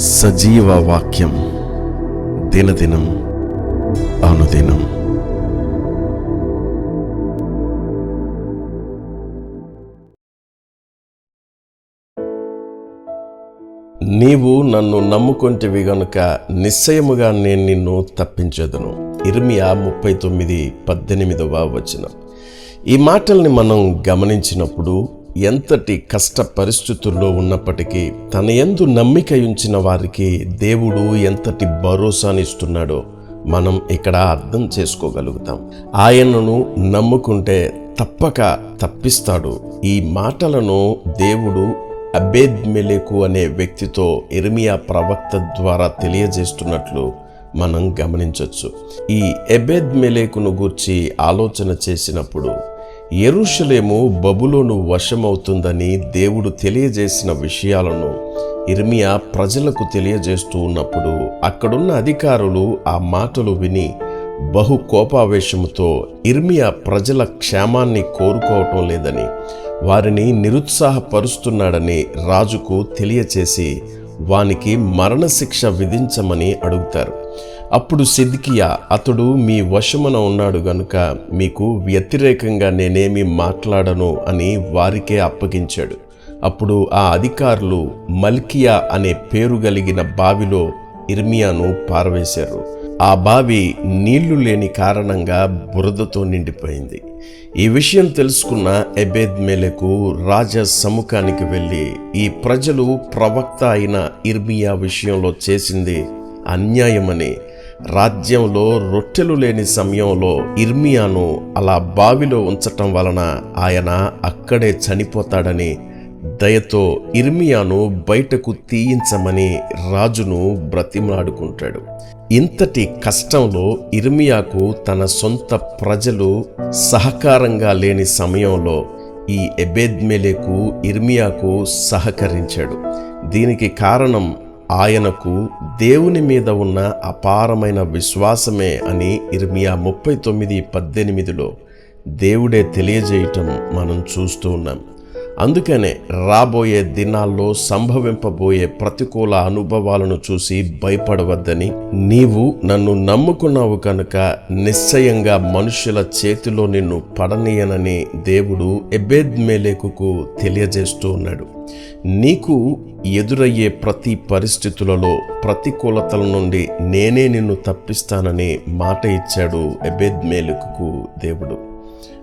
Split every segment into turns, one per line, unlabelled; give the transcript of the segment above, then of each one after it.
సజీవ వాక్యం దినదినం అనుదినం. నీవు నన్ను నమ్ముకొంటివి గనుక నిశ్చయముగా నేను నిన్ను తప్పించదును. ఇర్మియా ముప్పై తొమ్మిది పద్దెనిమిదవ వచనం. ఈ మాటల్ని మనం గమనించినప్పుడు ఎంతటి కష్ట పరిస్థితుల్లో ఉన్నప్పటికీ తన ఎందు నమ్మిక ఉంచిన వారికి దేవుడు ఎంతటి భరోసానిస్తున్నాడో మనం ఇక్కడ అర్థం చేసుకోగలుగుతాం. ఆయనను నమ్ముకుంటే తప్పక తప్పిస్తాడు. ఈ మాటలను దేవుడు అబేద్ మెలేకు అనే వ్యక్తితో ఎర్మియా ప్రవక్త ద్వారా తెలియజేస్తున్నట్లు మనం గమనించవచ్చు ఈ ఎబేద్ మెలేకును గూర్చి ఆలోచన చేసినప్పుడు ఎరుషలేము బబులోను వశమవుతుందని దేవుడు తెలియజేసిన విషయాలను ఇర్మియా ప్రజలకు తెలియజేస్తూ ఉన్నప్పుడు అక్కడున్న అధికారులు ఆ మాటలు విని బహు కోపావేశముతో ఇర్మియా ప్రజల క్షేమాన్ని కోరుకోవటం లేదని వారిని నిరుత్సాహపరుస్తున్నాడని రాజుకు తెలియచేసి వానికి మరణశిక్ష విధించమని అడుగుతారు. అప్పుడు సిద్కియా అతడు మీ వశమున ఉన్నాడు గనుక మీకు వ్యతిరేకంగా నేనేమి మాట్లాడను అని వారికే అప్పగించాడు. అప్పుడు ఆ అధికారులు మల్కియా అనే పేరు కలిగిన బావిలో ఇర్మియాను పారవేశారు. ఆ బావి నీళ్ళు లేని కారణంగా బురదతో నిండిపోయింది. ఈ విషయం తెలుసుకున్న ఎబేద్ మేలకు రాజ సముఖానికి వెళ్ళి ఈ ప్రజలు ప్రవక్త అయిన ఇర్మియా విషయంలో చేసింది అన్యాయమని రాజ్యంలో రొట్టెలు లేని సమయంలో ఇర్మియాను అలా బావిలో ఉంచటం వలన ఆయన అక్కడే చనిపోతాడని దయతో ఇర్మియాను బయటకు తీయించమని రాజును బ్రతిమలాడుకుంటాడు. ఇంతటి కష్టంలో ఇర్మియాకు తన సొంత ప్రజలు సహకారంగా లేని సమయంలో ఈ ఎబేద్మెలేకు ఇర్మియాకు సహకరించాడు. దీనికి కారణం ఆయనకు దేవుని మీద ఉన్న అపారమైన విశ్వాసమే అని ఇర్మియా ముప్పై తొమ్మిది పద్దెనిమిదిలో దేవుడే తెలియజేయటం మనం చూస్తూ ఉన్నాం. అందుకనే రాబోయే దినాల్లో సంభవింపబోయే ప్రతికూల అనుభవాలను చూసి భయపడవద్దని నీవు నన్ను నమ్ముకున్నావు కనుక నిశ్చయంగా మనుషుల చేతిలో నిన్ను పడనీయనని దేవుడు ఎబేద్ మేలేకుకు తెలియజేస్తూ ఉన్నాడు. నీకు ఎదురయ్యే ప్రతి పరిస్థితులలో ప్రతికూలతల నుండి నేనే నిన్ను తప్పిస్తానని మాట ఇచ్చాడు ఎబేద్ మేలుకు దేవుడు.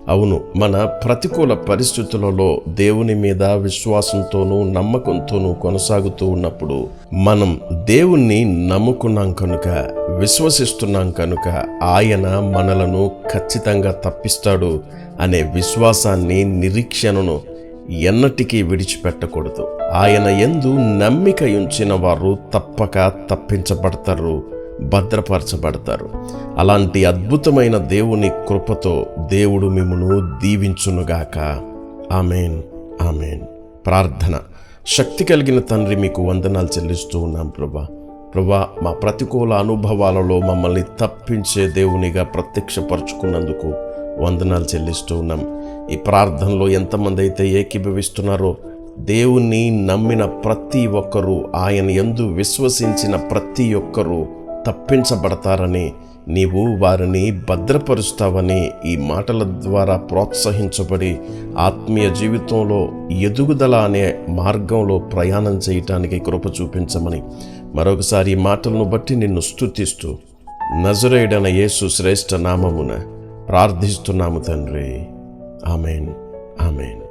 అవును మన ప్రతికూల పరిస్థితులలో దేవుని మీద విశ్వాసంతోనూ నమ్మకంతోనూ కొనసాగుతూ ఉన్నప్పుడు మనం దేవుణ్ణి నమ్ముకున్నాం కనుక విశ్వసిస్తున్నాం కనుక ఆయన మనలను ఖచ్చితంగా తప్పిస్తాడు అనే విశ్వాసాన్ని నిరీక్షణను ఎన్నటికీ విడిచిపెట్టకూడదు. ఆయన ఎందు నమ్మిక ఉంచిన వారు తప్పక తప్పించబడతారు. భద్రపరచబడతారు. అలాంటి అద్భుతమైన దేవుని కృపతో దేవుడు మిమ్మను దీవించునుగాక. ఆమెన్. ఆమెన్. ప్రార్థన. శక్తి కలిగిన తండ్రి మీకు వందనాలు చెల్లిస్తూ ఉన్నాం ప్రభా. ప్రభా మా ప్రతికూల అనుభవాలలో మమ్మల్ని తప్పించే దేవునిగా ప్రత్యక్షపరచుకున్నందుకు వందనాలు చెల్లిస్తూ ఉన్నాం. ఈ ప్రార్థనలో ఎంతమంది అయితే ఏకీభవిస్తున్నారో దేవుణ్ణి నమ్మిన ప్రతి ఒక్కరూ ఆయన ఎందు విశ్వసించిన ప్రతి ఒక్కరూ తప్పించబడతారని నీవు వారిని భద్రపరుస్తావని ఈ మాటల ద్వారా ప్రోత్సహించబడి ఆత్మీయ జీవితంలో ఎదుగుదల అనే మార్గంలో ప్రయాణం చేయటానికి కృప చూపించమని మరొకసారి ఈ మాటలను బట్టి నిన్ను స్తుతిస్తూ నజరేడన యేసు శ్రేష్ఠ నామమున ప్రార్థిస్తున్నాము తండ్రి. ఆమెన్. ఆమెన్.